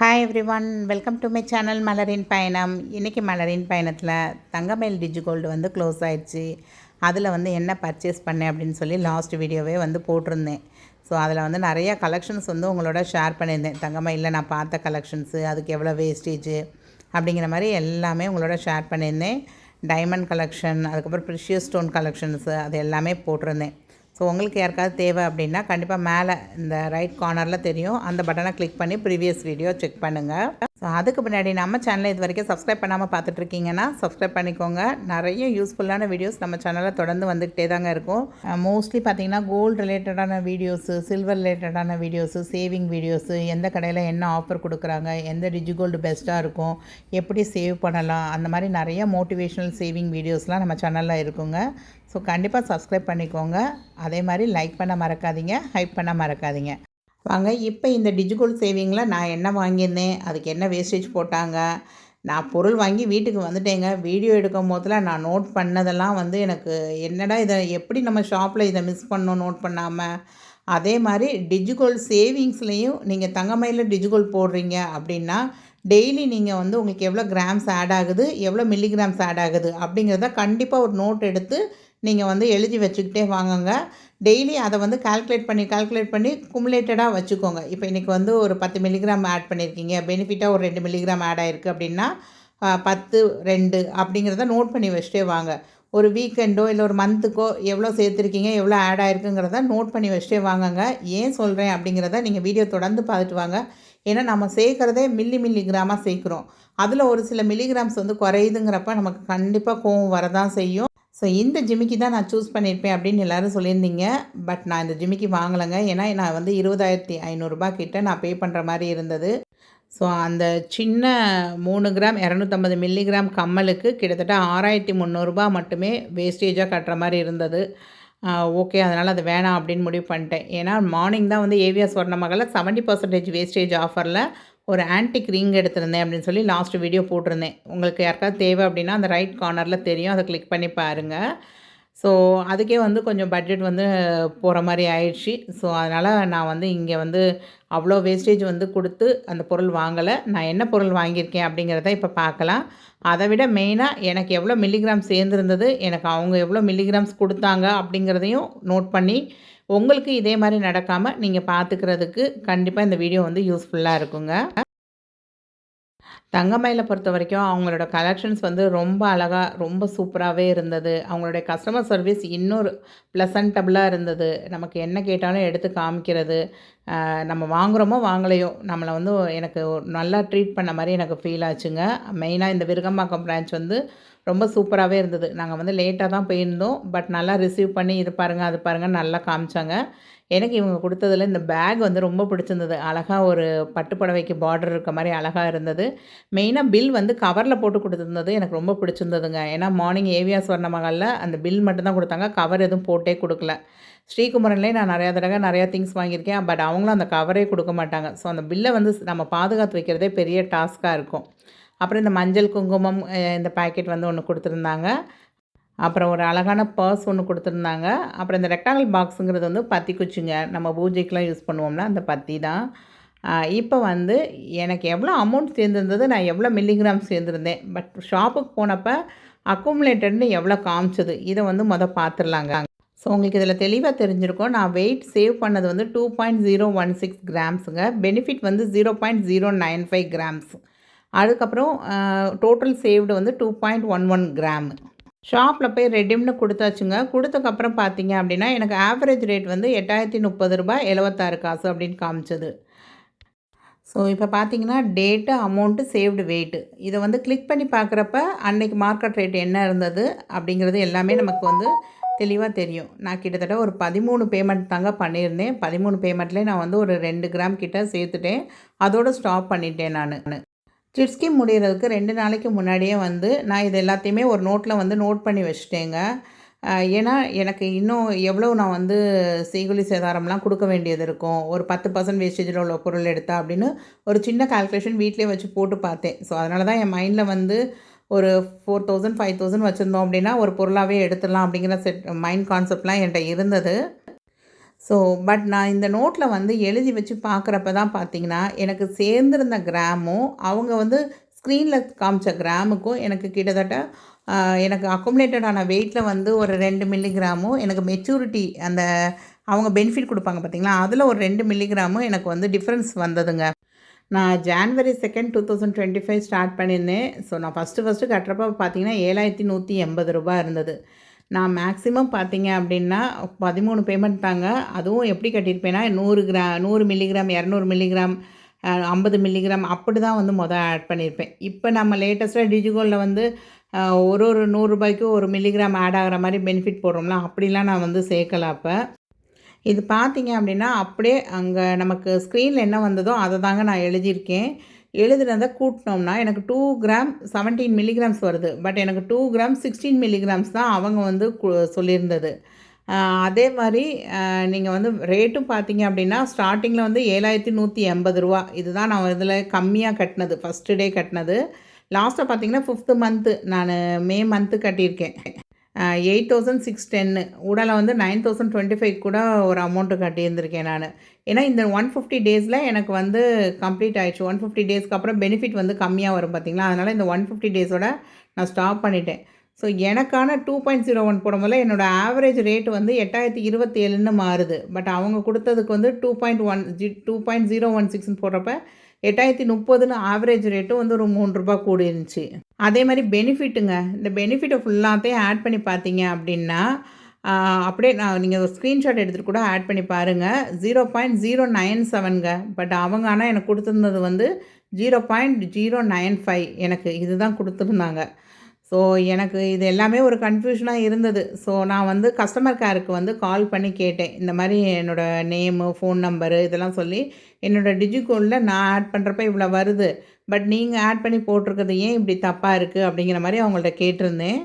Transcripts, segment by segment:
Hi everyone welcome to my channel மலரின் பயணம் இன்றைக்கி மலரின் பயணத்தில் தங்கமேல் டிஜி கோல்டு வந்து க்ளோஸ் ஆயிடுச்சு. அதில் வந்து என்ன பர்ச்சேஸ் பண்ணேன் அப்படின்னு சொல்லி லாஸ்ட் வீடியோவே வந்து போட்டிருந்தேன். ஸோ அதில் வந்து நிறையா கலெக்ஷன்ஸ் வந்து உங்களோட ஷேர் பண்ணியிருந்தேன். தங்கமயிலில் நான் பார்த்த கலெக்ஷன்ஸு அதுக்கு எவ்வளோ வேஸ்டேஜு அப்படிங்கிற மாதிரி எல்லாமே உங்களோட ஷேர் பண்ணியிருந்தேன். டைமண்ட் கலெக்ஷன் அதுக்கப்புறம் ப்ரிஷியஸ் ஸ்டோன் கலெக்ஷன்ஸு அது எல்லாமே போட்டிருந்தேன். ஸோ உங்களுக்கு யாருக்காவது தேவை அப்படின்னா கண்டிப்பாக மேலே இந்த ரைட் கார்னரில் தெரியும். அந்த பட்டனை கிளிக் பண்ணி ப்ரீவியஸ் வீடியோ செக் பண்ணுங்கள் ஸோ அதுக்கு பின்னாடி நம்ம சேனலை இது வரைக்கும் சப்ஸ்கிரைப் பண்ணாமல் பார்த்துட்ருக்கீங்கன்னா சப்ஸ்கிரைப் பண்ணிக்கோங்க. நிறைய யூஸ்ஃபுல்லான வீடியோஸ் நம்ம சேனலில் தொடர்ந்து வந்துக்கிட்டே தாங்க இருக்கும். மோஸ்ட்லி பார்த்தீங்கன்னா கோல்டு ரிலேட்டடான வீடியோஸு சில்வர் ரிலேட்டடான வீடியோஸு சேவிங் வீடியோஸு எந்த கடையில் என்ன ஆஃபர் கொடுக்குறாங்க எந்த டிஜி கோல்டு பெஸ்ட்டாக இருக்கும் எப்படி சேவ் பண்ணலாம் அந்த மாதிரி நிறைய மோட்டிவேஷனல் சேவிங் வீடியோஸ்லாம் நம்ம சேனலில் இருக்குங்க. ஸோ கண்டிப்பாக சப்ஸ்கிரைப் பண்ணிக்கோங்க. அதே மாதிரி லைக் பண்ண மறக்காதீங்க ஹைப் பண்ண மறக்காதீங்க. வாங்க இப்போ இந்த டிஜிட்டல் சேவிங்கில் நான் என்ன வாங்கியிருந்தேன் அதுக்கு என்ன வேஸ்டேஜ் போட்டாங்க நான் பொருள் வாங்கி வீட்டுக்கு வந்துட்டேங்க. வீடியோ எடுக்கும் போதில் நான் நோட் பண்ணதெல்லாம் வந்து எனக்கு என்னடா இதை எப்படி நம்ம ஷாப்பில் இதை மிஸ் பண்ணோம் நோட் பண்ணாமல் அதே மாதிரி டிஜிகோல் சேவிங்ஸ்லேயும் நீங்கள் தங்கமயில் டிஜிகோல் போடுறீங்க அப்படின்னா டெய்லி நீங்கள் வந்து உங்களுக்கு எவ்வளோ கிராம்ஸ் ஆட் ஆகுது எவ்வளோ மில்லிகிராம்ஸ் ஆட் ஆகுது அப்படிங்கிறத கண்டிப்பாக ஒரு நோட் எடுத்து நீங்கள் வந்து எழுதி வச்சுக்கிட்டே வாங்குங்க. டெய்லி அதை வந்து கால்குலேட் பண்ணி கால்குலேட் பண்ணி குமுலேட்டடாக வச்சுக்கோங்க. இப்போ இன்றைக்கி வந்து ஒரு பத்து மில்லிகிராம் ஆட் பண்ணியிருக்கீங்க பெனிஃபிட்டாக ஒரு ரெண்டு மில்லிகிராம் ஆட் ஆகிருக்கு அப்படின்னா பத்து ரெண்டு அப்படிங்கிறத நோட் பண்ணி வச்சுட்டே வாங்க. ஒரு வீக்கெண்டோ இல்லை ஒரு மந்த்துக்கோ எவ்வளோ சேர்த்துருக்கீங்க எவ்வளோ ஆட் ஆகிருக்குங்கிறத நோட் பண்ணி வச்சுட்டே வாங்கங்க. ஏன் சொல்கிறேன் அப்படிங்கிறத நீங்கள் வீடியோ தொடர்ந்து பார்த்துட்டு வாங்க. ஏன்னா நம்ம சேர்க்குறதே மில்லி மில்லிகிராமாக சேர்க்குறோம். அதில் ஒரு சில மில்லிகிராம்ஸ் வந்து குறையுதுங்கிறப்ப நமக்கு கண்டிப்பாக கோவம் வரதான் செய்யும். ஸோ இந்த ஜிமிக்கி தான் நான் சூஸ் பண்ணியிருப்பேன் அப்படின்னு எல்லோரும் சொல்லியிருந்தீங்க. பட் நான் இந்த ஜிமிக்கி வாங்கலைங்க. ஏன்னா நான் வந்து இருபதாயிரத்தி ஐநூறுரூபா கிட்ட நான் பே பண்ணுற மாதிரி இருந்தது. ஸோ அந்த சின்ன மூணு கிராம் இரநூத்தம்பது மில்லிகிராம் கம்மலுக்கு கிட்டத்தட்ட ஆறாயிரத்தி முந்நூறுரூபா மட்டுமே வேஸ்டேஜாக கட்டுற மாதிரி இருந்தது. ஓகே அதனால் அது வேணாம் அப்படின்னு முடிவு பண்ணிட்டேன். ஏன்னா மார்னிங் தான் வந்து ஏவிஎஸ் மகளில் செவன்ட்டி பர்சன்டேஜ் வேஸ்டேஜ் ஆஃபரில் ஒரு ஆன்டிக் ரிங் எடுத்திருந்தேன் அப்படின்னு சொல்லி லாஸ்ட் வீடியோ போட்டிருந்தேன். உங்களுக்கு யாருக்காவது தேவை அப்படின்னா அந்த ரைட் கார்னரில் தெரியும். அதை கிளிக் பண்ணி பாருங்கள் ஸோ அதுக்கே வந்து கொஞ்சம் பட்ஜெட் வந்து போகிற மாதிரி ஆயிடுச்சு. ஸோ அதனால் நான் வந்து இங்கே வந்து அவ்வளோ வேஸ்டேஜ் வந்து கொடுத்து அந்த பொருள் வாங்கலை. நான் என்ன பொருள் வாங்கியிருக்கேன் அப்படிங்கிறத இப்போ பார்க்கலாம். அதை விட மெயினாக எனக்கு எவ்வளோ மில்லிகிராம் சேர்ந்துருந்தது எனக்கு அவங்க எவ்வளோ மில்லிகிராம்ஸ் கொடுத்தாங்க அப்படிங்கிறதையும் நோட் பண்ணி உங்களுக்கு இதே மாதிரி நடக்காமல் நீங்கள் பார்த்துக்கிறதுக்கு கண்டிப்பாக இந்த வீடியோ வந்து யூஸ்ஃபுல்லாக இருக்குங்க. தங்கமயில பொறுத்த வரைக்கும் அவங்களோட கலெக்ஷன்ஸ் வந்து ரொம்ப அழகாக ரொம்ப சூப்பராகவே இருந்தது. அவங்களுடைய கஸ்டமர் சர்வீஸ் இன்னொரு ப்ளசன்டபுளாக இருந்தது. நமக்கு என்ன கேட்டாலும் எடுத்து காமிக்கிறது. நம்ம வாங்குகிறோமோ வாங்கலையோ நம்மளை வந்து எனக்கு நல்லா ட்ரீட் பண்ண மாதிரி எனக்கு ஃபீல் ஆச்சுங்க. மெயினாக இந்த விருகம்பாக்கம் பிரான்ச் வந்து ரொம்ப சூப்பராகவே இருந்தது. நாங்கள் வந்து லேட்டாக தான் போயிருந்தோம். பட் நல்லா ரிசீவ் பண்ணி இது பாருங்கள் அது பாருங்கள் நல்லா காமிச்சாங்க. எனக்கு இவங்க கொடுத்ததில் இந்த பேக் வந்து ரொம்ப பிடிச்சிருந்தது. அழகாக ஒரு பட்டுப்புடவைக்கு பார்டர் இருக்க மாதிரி அழகாக இருந்தது. மெயினாக பில் வந்து கவரில் போட்டு கொடுத்துருந்தது. எனக்கு ரொம்ப பிடிச்சிருந்ததுங்க. ஏன்னா மார்னிங் ஏவியா சொன்ன மகளில் அந்த பில் மட்டும்தான் கொடுத்தாங்க. கவர் எதுவும் போட்டே கொடுக்கல. ஸ்ரீகுமரன்லேயே நான் நிறையா தடவை நிறையா திங்ஸ் வாங்கியிருக்கேன். பட் அவங்களும் அந்த கவரே கொடுக்க மாட்டாங்க. ஸோ அந்த பில்லை வந்து நம்ம பாதுகாத்து வைக்கிறதே பெரிய டாஸ்க்காக இருக்கும். அப்புறம் இந்த மஞ்சள் குங்குமம் இந்த பேக்கெட் வந்து ஒன்று கொடுத்துருந்தாங்க. அப்புறம் ஒரு அழகான பர்ஸ் ஒன்று கொடுத்துருந்தாங்க. அப்புறம் இந்த ரெக்டாங்கல் பாக்ஸுங்கிறது வந்து பத்தி குச்சிங்க. நம்ம பூஜைக்கெலாம் யூஸ் பண்ணுவோம்னா அந்த பத்தி தான். இப்போ வந்து எனக்கு எவ்வளோ அமௌண்ட் சேர்ந்துருந்தது நான் எவ்வளோ மில்லிகிராம் சேர்ந்துருந்தேன். பட் ஷாப்புக்கு போனப்போ அக்குமுலேட்டட்னு எவ்வளோ காமிச்சது. இதை வந்து மொதல் பார்த்துடலாங்க ஸோ உங்களுக்கு இதில் தெளிவாக தெரிஞ்சிருக்கோம். நான் வெயிட் சேவ் பண்ணது வந்து two point zero one six கிராம்ஸுங்க benefit வந்து zero point zero nine five grams அதுக்கப்புறம் டோட்டல் சேவ்டு வந்து two point one one gram ஷாப்பில் போய் ரெடிம்னு கொடுத்தாச்சுங்க. கொடுத்தக்கப்புறம் பார்த்தீங்க அப்படின்னா எனக்கு ஆவரேஜ் ரேட் வந்து எட்டாயிரத்தி முப்பது ரூபாய் எழுபத்தாறு காசு அப்படின்னு காமிச்சது. ஸோ இப்போ பார்த்தீங்கன்னா டேட்டு அமௌண்ட்டு சேவ்டு வெயிட்டு இதை வந்து கிளிக் பண்ணி பார்க்குறப்ப அன்னைக்கு மார்க்கெட் ரேட் என்ன இருந்தது அப்படிங்கிறது எல்லாமே நமக்கு வந்து தெளிவாக தெரியும். நான் கிட்டத்தட்ட ஒரு பதிமூணு பேமெண்ட் தாங்க பண்ணியிருந்தேன். பதிமூணு பேமெண்ட்லேயே நான் வந்து ஒரு ரெண்டு கிராம் கிட்ட சேர்த்துட்டேன். அதோடு ஸ்டாப் பண்ணிட்டேன் நான். ஸ்ட்ரிட் ஸ்கீம் முடிகிறதுக்கு ரெண்டு நாளைக்கு முன்னாடியே வந்து நான் இது எல்லாத்தையுமே ஒரு நோட்டில் வந்து நோட் பண்ணி வச்சுட்டேங்க. ஏன்னா எனக்கு இன்னும் எவ்வளோ நான் வந்து செய்குலி சேதாரம்லாம் கொடுக்க வேண்டியது இருக்கும். ஒரு பத்து பர்சன்ட் வேஸ்டேஜில் உள்ள பொருள் எடுத்தா அப்படின்னு ஒரு சின்ன கால்குலேஷன் வீட்லேயே வச்சு போட்டு பார்த்தேன். ஸோ அதனால தான் என் மைண்டில் வந்து ஒரு ஃபோர் தௌசண்ட் ஃபைவ் தௌசண்ட் வச்சுருந்தோம் அப்படின்னா ஒரு பொருளாகவே எடுத்துடலாம் அப்படிங்கிற செட் மைண்ட் கான்செப்ட்லாம் என்கிட்ட இருந்தது. ஸோ பட் நான் இந்த நோட்டில் வந்து எழுதி வச்சு பார்க்குறப்ப தான் பார்த்தீங்கன்னா எனக்கு சேர்ந்திருந்த கிராமும் அவங்க வந்து ஸ்க்ரீனில் காமிச்ச கிராமுக்கும் எனக்கு கிட்டத்தட்ட எனக்கு அக்குமுலேட்டடான வெயிட்டில் வந்து ஒரு ரெண்டு மில்லிகிராமும் எனக்கு மெச்சூரிட்டி அந்த அவங்க பெனிஃபிட் கொடுப்பாங்க பார்த்தீங்களா? அதில் ஒரு ரெண்டு மில்லிகிராமும் எனக்கு வந்து டிஃப்ரென்ஸ் வந்ததுங்க. நான் January second two thousand twenty five start பண்ணியிருந்தேன். ஸோ நான் ஃபஸ்ட்டு ஃபஸ்ட்டு கட்டுறப்ப பார்த்தீங்கன்னா ஏழாயிரத்தி நூற்றி எண்பது ரூபாய் இருந்தது. நான் மேக்ஸிமம் பார்த்தீங்க அப்படின்னா பதிமூணு பேமெண்ட் தாங்க. அதுவும் எப்படி கட்டியிருப்பேன்னா நூறு கிரா நூறு மில்லிகிராம் இரநூறு மில்லிகிராம் ஐம்பது மில்லிகிராம் அப்படி தான் வந்து மொதல் ஆட் பண்ணியிருப்பேன். இப்போ நம்ம லேட்டஸ்ட்டாக டிஜிகோலில் வந்து ஒரு ஒரு நூறுரூபாய்க்கு ஒரு மில்லிகிராம் ஆட் ஆகிற மாதிரி பெனிஃபிட் போடுறோம்ல அப்படிலாம் நான் வந்து சேர்க்கல அப்போ. இது பார்த்தீங்க அப்படின்னா அப்படியே அங்கே நமக்கு ஸ்க்ரீனில் என்ன வந்ததோ அதை தாங்க நான் எழுதியிருக்கேன். எழுதுனதை கூட்டினோம்னா எனக்கு டூ கிராம் செவன்டீன் மில்லிகிராம்ஸ் வருது. பட் எனக்கு டூ கிராம் சிக்ஸ்டீன் மில்லிகிராம்ஸ் தான் அவங்க வந்து கு- சொல்லியிருந்தது. அதே மாதிரி நீங்கள் வந்து ரேட்டும் பார்த்தீங்க அப்படின்னா ஸ்டார்டிங்கில் வந்து ஏழாயிரத்தி நூற்றி எண்பது ரூபா. இதுதான் நான் இதில் கம்மியாக கட்டினது. ஃபஸ்ட்டு டே கட்டினது. லாஸ்ட்டாக பார்த்தீங்கன்னா ஃபிஃப்த்து மந்த்து நான் மே மந்த்து கட்டியிருக்கேன். எயிட் தௌசண்ட் சிக்ஸ் டென்னு உடலை வந்து நைன் தௌசண்ட் டுவெண்ட்டி ஃபைவ் கூட ஒரு அமௌண்ட்டு கட்டியிருந்திருக்கேன் நான். ஏன்னா இந்த ஒன் ஃபிஃப்டி டேஸில் எனக்கு வந்து கம்ப்ளீட் ஆயிடுச்சு. ஒன் ஃபிஃப்டி டேஸ்க்கு அப்புறம் பெனிஃபிட் வந்து கம்மியாக வரும் பார்த்தீங்களா அதனால் இந்த ஒன் ஃபிஃப்டி டேஸோட நான் ஸ்டாப் பண்ணிட்டேன். ஸோ எனக்கான டூ பாயிண்ட் ஜீரோ ஒன் போடும்போது என்னோடய ஆவரேஜ் ரேட் வந்து எட்டாயிரத்தி இருபத்தி ஏழுன்னு மாறுது. பட் அவங்க கொடுத்ததுக்கு வந்து two point one G two point zero one சிக்ஸ்னு போடுறப்ப எட்டாயிரத்தி முப்பதுன்னு ஆவரேஜ் ரேட்டும் வந்து ஒரு மூணு ரூபா கூடி இருந்துச்சு அதே மாதிரி பெனிஃபிட்டுங்க இந்த பெனிஃபிட்டை ஃபுல்லாத்தையும் ஆட் பண்ணி பார்த்தீங்க அப்படின்னா அப்படியே நான் நீங்கள் ஒரு ஸ்க்ரீன்ஷாட் எடுத்துகிட்டு கூட ஆட் பண்ணி பாருங்கள் ஜீரோ பாயிண்ட் ஜீரோ நைன் செவனுங்க பட் அவங்க ஆனால் எனக்கு கொடுத்துருந்தது வந்து zero point zero nine five எனக்கு இதுதான் கொடுத்துருந்தாங்க. ஸோ எனக்கு இது எல்லாமே ஒரு கன்ஃபியூஷனாக இருந்தது. ஸோ நான் வந்து கஸ்டமர் கேருக்கு வந்து கால் பண்ணி கேட்டேன். இந்த மாதிரி என்னோடய நேமு ஃபோன் நம்பரு இதெல்லாம் சொல்லி என்னோடய டிஜிகோலில் நான் ஆட் பண்ணுறப்ப இவ்வளோ வருது. பட் நீங்கள் ஆட் பண்ணி போட்டிருக்கிறது ஏன் இப்படி தப்பாக இருக்குது அப்படிங்கிற மாதிரி அவங்கள்ட்ட கேட்டிருந்தேன்.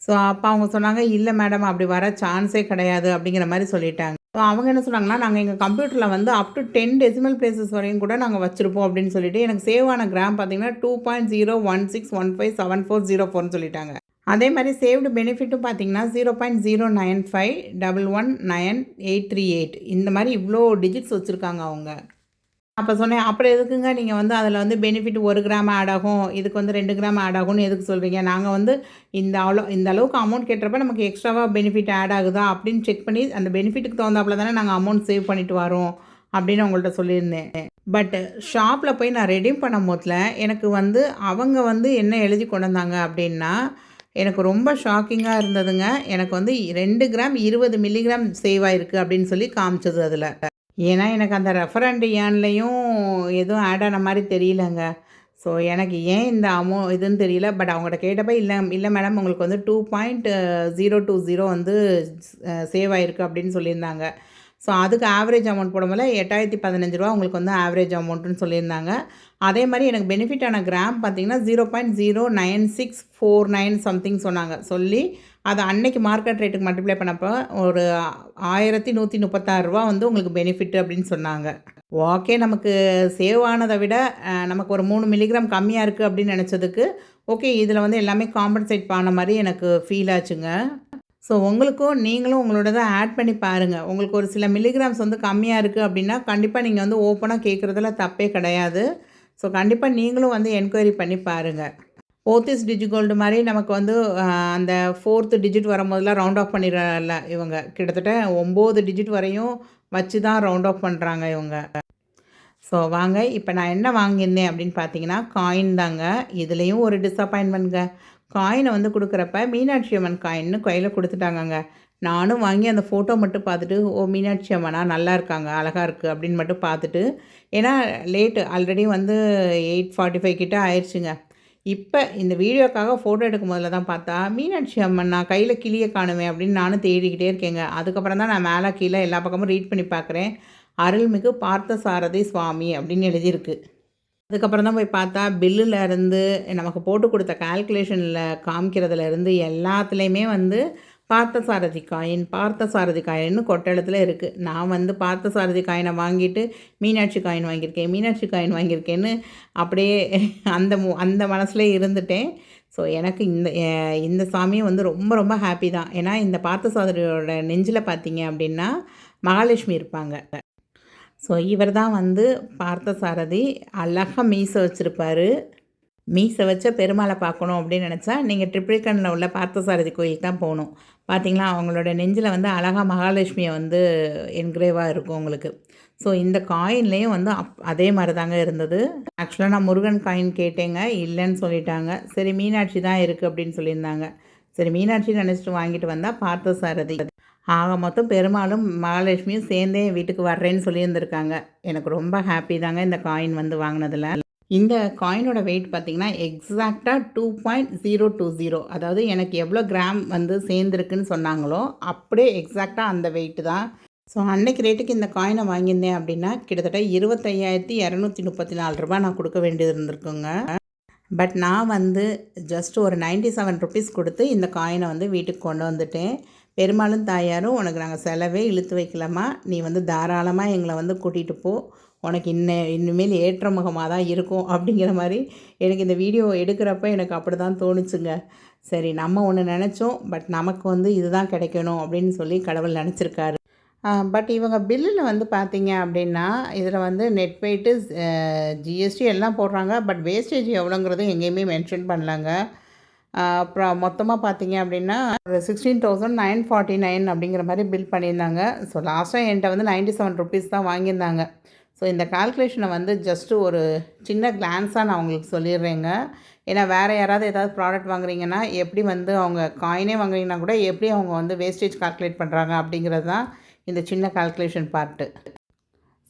ஸோ அப்போ அவங்க சொன்னாங்க இல்லை மேடம் அப்படி வர சான்ஸே கிடையாது அப்படிங்கிற மாதிரி சொல்லிட்டாங்க. ஸோ அவங்க என்ன சொன்னாங்கன்னா நாங்கள் எங்கள் கம்ப்யூட்டரில் வந்து up to ten decimal places வரையும் கூட நாங்கள் வச்சுருப்போம் அப்படின்னு சொல்லிட்டு எனக்கு சேவ் ஆன கிராம் பார்த்தீங்கன்னா two point zero one six one five seven four zero ஃபோர்னு சொல்லிட்டாங்க. அதே மாதிரி சேவ்டு பெனிஃபிட்டும் பார்த்தீங்கன்னா zero point zero nine five double one nine eight three eight இந்த மாதிரி இவ்வளோ டிஜிட்ஸ் வச்சுருக்காங்க அவங்க. அப்போ சொன்னேன் அப்புறம் எதுக்குங்க நீங்கள் வந்து அதில் வந்து பெனிஃபிட் ஒரு கிராம் ஆட் ஆகும் இதுக்கு வந்து ரெண்டு கிராம் ஆட் ஆகும்னு எதுக்கு சொல்கிறீங்க நாங்கள் வந்து இந்த அவ்வளோ இந்த அளவுக்கு அமௌண்ட் கேட்டுறப்ப நமக்கு எக்ஸ்ட்ராவாக பெனிஃபிட் ஆட் ஆகுதா அப்படின்னு செக் பண்ணி அந்த பெனிஃபிட்டுக்கு தகுந்தாப்புல தானே நாங்கள் அமௌண்ட் சேவ் பண்ணிட்டு வரோம் அப்படின்னு உங்கள்கிட்ட சொல்லியிருந்தேன். பட் ஷாப்பில் போய் நான் ரெடீம் பண்ணும் போதில் எனக்கு வந்து அவங்க வந்து என்ன எழுதி கொண்டு வந்தாங்க அப்படின்னா எனக்கு ரொம்ப ஷாக்கிங்காக இருந்ததுங்க. எனக்கு வந்து ரெண்டு கிராம் இருபது மில்லிகிராம் சேவ் ஆயிருக்கு அப்படின்னு சொல்லி காமிச்சது அதில். ஏன்னா எனக்கு அந்த ரெஃபரண்ட் ஏன்லேயும் எதுவும் ஆட் ஆன மாதிரி தெரியலங்க. ஸோ எனக்கு ஏன் இந்த அமௌ இதுன்னு தெரியல. பட் அவங்கள்ட்ட கேட்டப்போ இல்லை இல்லை மேடம் உங்களுக்கு வந்து two point zero two zero வந்து சேவ் ஆயிருக்கு அப்படின்னு சொல்லியிருந்தாங்க. ஸோ அதுக்கு ஆவரேஜ் அமௌண்ட் போடும்போது எட்டாயிரத்தி பதினஞ்சு ரூபா உங்களுக்கு வந்து ஆவரேஜ் அமௌண்ட்டுன்னு சொல்லியிருந்தாங்க. அதே மாதிரி எனக்கு பெனிஃபிட் ஆன கிராம் பார்த்தீங்கன்னா zero point zero nine six four nine something சொன்னாங்க. சொல்லி அதை அன்னைக்கு மார்க்கெட் ரேட்டுக்கு மல்டிப்ளை பண்ணப்போ ஒரு ஆயிரத்தி நூற்றி முப்பத்தாறு ரூபா வந்து உங்களுக்கு பெனிஃபிட் அப்படின்னு சொன்னாங்க. ஓகே நமக்கு சேவ் ஆனதை விட நமக்கு ஒரு மூணு மில்லிகிராம் கம்மியாக இருக்குது அப்படின்னு நினச்சதுக்கு ஓகே இதில் வந்து எல்லாமே காம்பன்சேட் பண்ண மாதிரி எனக்கு ஃபீல் ஆச்சுங்க. ஸோ உங்களுக்கும் நீங்களும் உங்களோடதை ஆட் பண்ணி பாருங்கள் உங்களுக்கு ஒரு சில மில்லிகிராம்ஸ் வந்து கம்மியாக இருக்குது அப்படின்னா கண்டிப்பாக நீங்கள் வந்து ஓப்பனாக கேட்குறதுல தப்பே கிடையாது. ஸோ கண்டிப்பாக நீங்களும் வந்து என்கொயரி பண்ணி பாருங்கள் போத்திஸ் டிஜிகோல்டு மாதிரி நமக்கு வந்து அந்த ஃபோர்த்து டிஜிட் வரும்போதெல்லாம் ரவுண்ட் ஆஃப் பண்ணிடல இவங்க. கிட்டத்தட்ட ஒம்பது டிஜிட் வரையும் வச்சு தான் ரவுண்ட் ஆஃப் பண்ணுறாங்க இவங்க. ஸோ வாங்க இப்போ நான் என்ன வாங்கியிருந்தேன் அப்படின்னு பார்த்தீங்கன்னா காயின் தாங்க. இதுலேயும் ஒரு டிஸப்பாயின்மெண்ட்ங்க காயினை வந்து கொடுக்குறப்ப மீனாட்சி அம்மன் காயின்னு கையில் கொடுத்துட்டாங்கங்க. நானும் வாங்கி அந்த ஃபோட்டோ மட்டும் பார்த்துட்டு ஓ மீனாட்சி அம்மனா? நல்லா இருக்காங்க அழகாக இருக்குது அப்படின்னு மட்டும் பார்த்துட்டு ஏன்னா லேட்டு ஆல்ரெடி வந்து எயிட் ஃபார்ட்டி ஃபைவ் கிட்ட ஆயிடுச்சுங்க இப்போ இந்த வீடியோக்காக ஃபோட்டோ எடுக்கும் போதில் தான் பார்த்தா மீனாட்சி அம்மன் நான் கையில் கிளியை காணுவேன் அப்படின்னு நானும் தேடிக்கிட்டே இருக்கேங்க. அதுக்கப்புறம் தான் நான் மேலே கீழே எல்லா பக்கமும் ரீட் பண்ணி பார்க்குறேன். அருள்மிகு பார்த்த சாரதி சுவாமி அப்படின்னு எழுதியிருக்கு. அதுக்கப்புறம் தான் போய் பார்த்தா பில்லில் இருந்து நமக்கு போட்டு கொடுத்த கால்குலேஷனில் காமிக்கிறதுலேருந்து எல்லாத்துலேயுமே வந்து பார்த்தசாரதி காயின் பார்த்தசாரதி காயின்னு கொட்டளத்தில் இருக்குது நான் வந்து பார்த்தசாரதி காயினை வாங்கிட்டு மீனாட்சி காயின் வாங்கியிருக்கேன் மீனாட்சி காயின் வாங்கியிருக்கேன்னு அப்படியே அந்த மு- அந்த மனசுலே இருந்துட்டேன். ஸோ எனக்கு இந்த இந்த சாமியும் வந்து ரொம்ப ரொம்ப ஹாப்பி தான். ஏன்னா இந்த பார்த்தசாரதியோட நெஞ்சில் பார்த்தீங்க அப்படின்னா மகாலட்சுமி இருப்பாங்க. ஸோ இவர் தான் வந்து பார்த்தசாரதி. அழகாக மீசை வச்சுருப்பாரு. மீசை வச்ச பெருமாளை பார்க்கணும் அப்படின்னு நினச்சா நீங்கள் ட்ரிப்ளிகனில் உள்ள பார்த்தசாரதி கோயிலுக்கு தான் போகணும். பார்த்தீங்களா அவங்களோட நெஞ்சில் வந்து அழகாக மகாலட்சுமியை வந்து என்கிரேவாக இருக்கும் உங்களுக்கு. ஸோ இந்த காயின்லேயும் வந்து அப் அதே மாதிரி தாங்க இருந்தது ஆக்சுவலாக நான் முருகன் காயின் கேட்டேங்க. இல்லைன்னு சொல்லிட்டாங்க. சரி மீனாட்சி தான் இருக்குது அப்படின்னு சொல்லியிருந்தாங்க. சரி மீனாட்சி நினச்சிட்டு வாங்கிட்டு வந்தால் பார்த்தசாரதி. ஆக மொத்தம் பெருமாளும் மகாலட்சுமியும் சேர்ந்தே வீட்டுக்கு வர்றேன்னு சொல்லியிருந்திருக்காங்க. எனக்கு ரொம்ப ஹாப்பி தாங்க இந்த காயின் வந்து வாங்கினதில். இந்த காயினோட வெயிட் பார்த்திங்கன்னா எக்ஸாக்டாக two point zero two zero அதாவது எனக்கு எவ்வளோ கிராம் வந்து சேர்ந்துருக்குன்னு சொன்னாங்களோ அப்படியே எக்ஸாக்டாக அந்த வெயிட்டு தான். ஸோ அன்னைக்கு ரேட்டுக்கு இந்த காயினை வாங்கியிருந்தேன் அப்படின்னா கிட்டத்தட்ட இருபத்தையாயிரத்தி இரநூத்தி முப்பத்தி நாலு ரூபா நான் கொடுக்க வேண்டியது இருந்திருக்குங்க. பட் நான் வந்து ஜஸ்ட் ஒரு நைன்டி செவன் ருபீஸ் கொடுத்து இந்த காயினை வந்து வீட்டுக்கு கொண்டு வந்துட்டேன். பெருமாளும் தாயாரும் உனக்கு நாங்கள் செலவே இழுத்து வைக்கலாமா நீ வந்து தாராளமாக எங்களை வந்து கூட்டிகிட்டு போ. உனக்கு இன்ன இனிமேல் ஏற்ற முகமாக தான் இருக்கும் அப்படிங்கிற மாதிரி எனக்கு இந்த வீடியோ எடுக்கிறப்ப எனக்கு அப்படி தான் தோணுச்சுங்க. சரி நம்ம ஒன்று நினச்சோம். பட் நமக்கு வந்து இதுதான் கிடைக்கணும் அப்படின்னு சொல்லி கடவுள் நினச்சிருக்காரு. பட் இவங்க பில்லில் வந்து பார்த்தீங்க அப்படின்னா இதில் வந்து நெட் வெயிட்டு ஜிஎஸ்டி எல்லாம் போடுறாங்க. பட் வேஸ்டேஜ் எவ்வளோங்கிறது எங்கேயுமே மென்ஷன் பண்ணலாங்க. அப்புறம் மொத்தமாக பார்த்தீங்க அப்படின்னா ஒரு sixteen thousand nine forty nine அப்படிங்கிற மாதிரி பில் பண்ணியிருந்தாங்க. ஸோ லாஸ்ட்டாக என்கிட்ட வந்து நைன்ட்டி செவன் ருபீஸ் தான் வாங்கியிருந்தாங்க. ஸோ இந்த கால்குலேஷனை வந்து ஜஸ்ட்டு ஒரு சின்ன கிளான்ஸாக நான் உங்களுக்கு சொல்லிடுறேங்க. ஏன்னா வேறு யாராவது ஏதாவது ப்ராடக்ட் வாங்குறீங்கன்னா எப்படி வந்து அவங்க காயினே வாங்குறீங்கன்னா கூட எப்படி அவங்க வந்து வேஸ்டேஜ் கால்குலேட் பண்ணுறாங்க அப்படிங்கிறது தான் இந்த சின்ன கால்குலேஷன் பார்ட்டு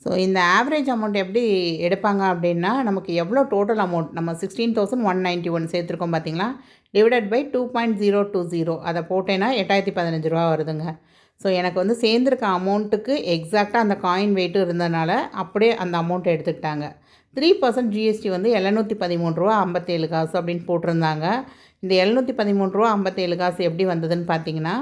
ஸோ இந்த ஆவரேஜ் அமௌண்ட் எப்படி எடுப்பாங்க அப்படின்னா நமக்கு எவ்வளோ டோட்டல் அமௌண்ட் நம்ம sixteen thousand one ninety one சேர்த்துருக்கோம் பார்த்தீங்களா divided by two point zero two zero அதை போட்டேன்னா எட்டாயிரத்தி பதினஞ்சு ரூபா வருதுங்க. ஸோ எனக்கு வந்து சேர்ந்துருக்க அமௌண்ட்டுக்கு எக்ஸாக்டாக அந்த காயின் வெயிட்டு இருந்ததுனால அப்படியே அந்த அமௌண்ட்டை எடுத்துக்கிட்டாங்க. த்ரீ பர்சன்ட் ஜிஎஸ்டி வந்து எழுநூற்றி பதிமூணு ரூபா ஐம்பத்தேழு காசு அப்படின்னு போட்டிருந்தாங்க. இந்த எழுநூற்றி பதிமூணு ரூபா ஐம்பத்தேழு காசு எப்படி வந்ததுன்னு பார்த்தீங்கன்னா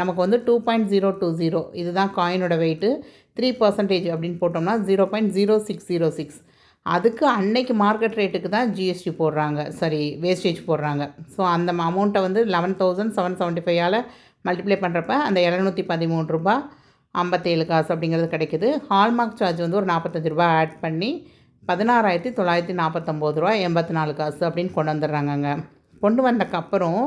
நமக்கு வந்து two point zero two zero இதுதான் காயினோட வெயிட்டு த்ரீ பர்சன்டேஜ் அப்படின்னு போட்டோம்னா zero point zero six zero six அதுக்கு அன்னைக்கு மார்க்கெட் ரேட்டுக்கு தான் ஜிஎஸ்டி போடுறாங்க. சாரி வேஸ்டேஜ் போடுறாங்க. ஸோ அந்த அமௌண்ட்டை வந்து லெவன் தௌசண்ட் செவன் செவன்ட்டி ஃபைவால் மல்டிப்ளை பண்ணுறப்ப அந்த இரநூத்தி பதிமூணு ரூபா ஐம்பத்தேழு காசு அப்படிங்கிறது கிடைக்கிது. ஹால்மார்க் சார்ஜ் வந்து ஒரு நாற்பத்தஞ்சு ரூபா ஆட் பண்ணி பதினாறாயிரத்தி தொள்ளாயிரத்தி நாற்பத்தொம்போது ரூபா எண்பத்தி நாலு காசு அப்படின்னு கொண்டு வந்துடுறாங்கங்க. கொண்டு வந்தக்கப்புறம்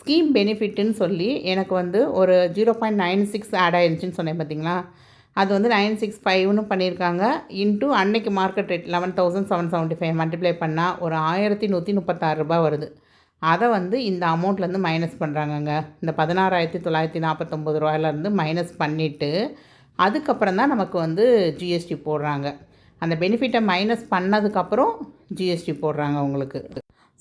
ஸ்கீம் பெனிஃபிட்டுன்னு சொல்லி எனக்கு வந்து ஒரு zero point nine six add ஆயிருந்துச்சின்னு சொன்னேன் பார்த்தீங்களா அது வந்து நைன் சிக்ஸ் ஃபைவ்னு பண்ணியிருக்காங்க. இன்ட்டு அன்னைக்கு market rate eleven thousand seven seventy five multiply பண்ணால் ஒரு ஆயிரத்தி நூற்றி முப்பத்தாறு ரூபா வருது. அதை வந்து இந்த அமௌண்ட்லேருந்து மைனஸ் பண்ணுறாங்கங்க இந்த பதினாறாயிரத்தி தொள்ளாயிரத்தி நாற்பத்தொம்பது ரூபாயிலேருந்து மைனஸ் பண்ணிவிட்டு அதுக்கப்புறம் தான் நமக்கு வந்து ஜிஎஸ்டி போடுறாங்க. அந்த பெனிஃபிட்டை மைனஸ் பண்ணதுக்கப்புறம் ஜிஎஸ்டி போடுறாங்க உங்களுக்கு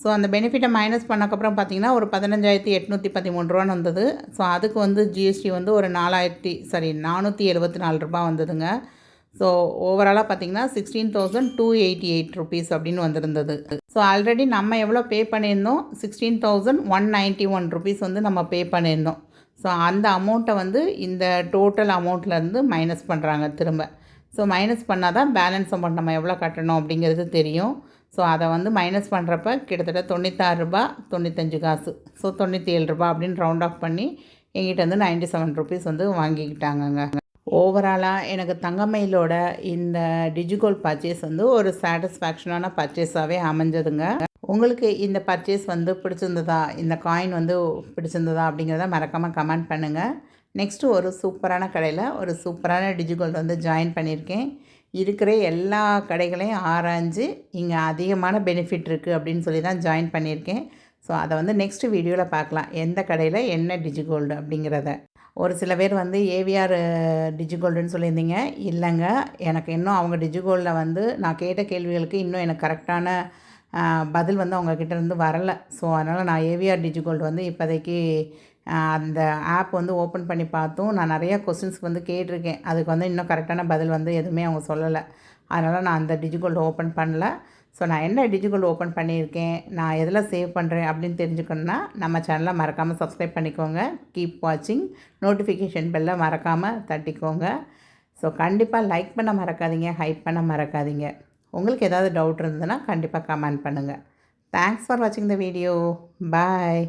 ஸோ அந்த பெனிஃபிட்டை மைனஸ் பண்ணக்கப்புறம் பார்த்தீங்கன்னா ஒரு பதினஞ்சாயிரத்தி எட்நூற்றி பதிமூணு ரூபான்னு வந்தது. ஸோ அதுக்கு வந்து ஜிஎஸ்டி வந்து ஒரு நாலாயிரத்தி சாரி நானூற்றி எழுபத்தி நாலு ரூபா வந்ததுங்க. ஸோ ஓவராலாக பார்த்தீங்கன்னா sixteen thousand two eighty eight rupees அப்படின்னு வந்திருந்தது. ஸோ ஆல்ரெடி நம்ம எவ்வளோ பே பண்ணியிருந்தோம்? Sixteen thousand one ninety one rupees வந்து நம்ம பே பண்ணியிருந்தோம். ஸோ அந்த அமௌண்ட்டை வந்து இந்த டோட்டல் அமௌண்ட்லேருந்து மைனஸ் பண்ணுறாங்க திரும்ப. ஸோ மைனஸ் பண்ணால் தான் பேலன்ஸ் அமௌண்ட் நம்ம எவ்வளோ கட்டணும் அப்படிங்கிறது தெரியும். ஸோ அதை வந்து மைனஸ் பண்ணுறப்ப கிட்டத்தட்ட தொண்ணூத்தாறு ரூபா தொண்ணூத்தஞ்சு காசு. ஸோ தொண்ணூற்றி ஏழு ரூபா அப்படின்னு ரவுண்ட் ஆஃப் பண்ணி எங்கிட்ட வந்து நைன்ட்டி செவன் ருபீஸ் வந்து வாங்கிக்கிட்டாங்கங்க. ஓவராலாக எனக்கு தங்கமயிலோட இந்த டிஜிகோல் பர்ச்சேஸ் வந்து ஒரு சாட்டிஸ்ஃபேக்ஷனான பர்ச்சேஸாகவே அமைஞ்சதுங்க. உங்களுக்கு இந்த பர்ச்சேஸ் வந்து பிடிச்சிருந்ததா? இந்த காயின் வந்து பிடிச்சிருந்ததா அப்படிங்கிறத மறக்காமல் கமெண்ட் பண்ணுங்கள் நெக்ஸ்ட்டு ஒரு சூப்பரான கடையில் ஒரு சூப்பரான டிஜிகோல் வந்து ஜாயின் பண்ணியிருக்கேன். இருக்கிற எல்லா கடைகளையும் ஆராய்ஞ்சு இங்கே அதிகமான பெனிஃபிட் இருக்குது அப்படின்னு சொல்லி தான் ஜாயின் பண்ணியிருக்கேன். ஸோ அதை வந்து நெக்ஸ்ட் வீடியோவில் பார்க்கலாம். எந்த கடையில் என்ன டிஜிகோல்டு அப்படிங்கிறத. ஒரு சில பேர் வந்து ஏவிஆர் டிஜிகோல்டுன்னு சொல்லியிருந்தீங்க. இல்லைங்க எனக்கு இன்னும் அவங்க டிஜிகோல்டில் வந்து நான் கேட்ட கேள்விகளுக்கு இன்னும் எனக்கு கரெக்டான பதில் வந்து அவங்கக்கிட்ட இருந்து வரலை. ஸோ அதனால் நான் ஏவிஆர் டிஜிகோல்டு வந்து இப்போதைக்கு அந்த ஆப் வந்து ஓப்பன் பண்ணி பார்த்தும் நான் நிறையா கொஸ்டின்ஸ்க்கு வந்து கேட்டிருக்கேன். அதுக்கு வந்து இன்னும் கரெக்டான பதில் வந்து எதுவுமே அவங்க சொல்லலை. அதனால் நான் அந்த டிஜிகோல்டு ஓப்பன் பண்ணல. ஸோ நான் என்ன டிஜிட்டல் ஓப்பன் பண்ணியிருக்கேன்? நான் எதில் சேவ் பண்ணுறேன் அப்படின்னு தெரிஞ்சுக்கணுன்னா நம்ம சேனலை மறக்காமல் சப்ஸ்கிரைப் பண்ணிக்கோங்க. கீப் வாட்சிங் நோட்டிஃபிகேஷன் பெல்லை மறக்காமல் தட்டிக்கோங்க. ஸோ கண்டிப்பாக லைக் பண்ண மறக்காதீங்க ஹைப் பண்ண மறக்காதீங்க. உங்களுக்கு ஏதாவது டவுட் இருந்ததுன்னா கண்டிப்பாக கமெண்ட் பண்ணுங்கள் தேங்க்ஸ் ஃபார் வாட்சிங் த வீடியோ பாய்